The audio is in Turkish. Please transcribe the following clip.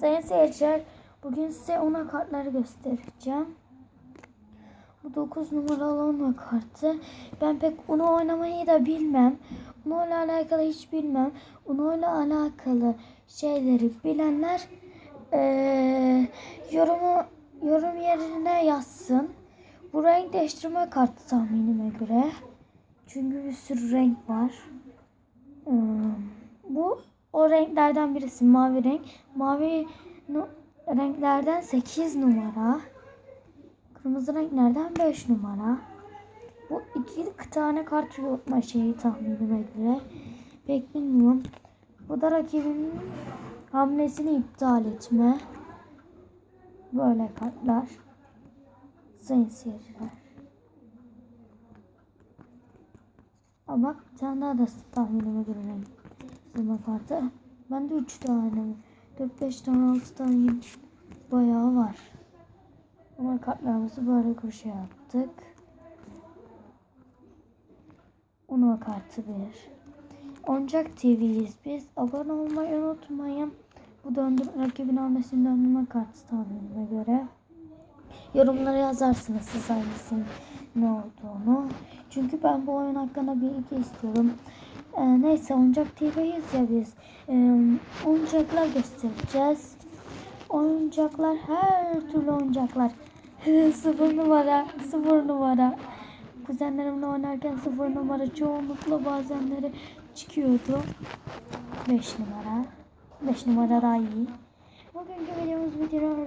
Sayın seyirciler, bugün size ona kartları göstereceğim. Bu 9 numaralı ona kartı. Ben pek onu oynamayı da bilmem. Uno ile alakalı hiç bilmem. Uno ile alakalı şeyleri bilenler eee, yorumu yorum yerine yazsın. Bu renk değiştirme kartı tahminime göre. Çünkü bir sürü renk var. Hmm, o renklerden birisi mavi renk. Mavi nu- renklerden 8 numara. Kırmızı renklerden 5 numara. Bu iki tane kart yutma şeyi tahminime göre. Pek bilmiyorum. Bu da rakibinin hamlesini iptal etme. Böyle kartlar. Sayın seyirciler. Aa bir tane daha da tahminime göre renk. Zırma kartı. Bende 3 tane, 4-5 tane, 6 tane bayağı var. Ama kartlarımızı böyle köşeye attık. Uno kartı bir. Oyuncak TV'yiz biz. Abone olmayı unutmayın. Bu döndür rakibin hamlesini döndürme kartı tahminime göre. Yorumlara yazarsınız siz hangisinin ne olduğunu. Çünkü ben bu oyun hakkında bilgi istiyorum. Ee, neyse oyuncak TV'yiz ya biz. Ee, oyuncaklar göstereceğiz. Oyuncaklar her türlü oyuncaklar. sıfır numara, sıfır numara. Kuzenlerimle oynarken sıfır numara çoğunlukla bazenleri çıkıyordu. 5 numara. 5 numara daha iyi. Bugünkü videomuz bitiriyoruz.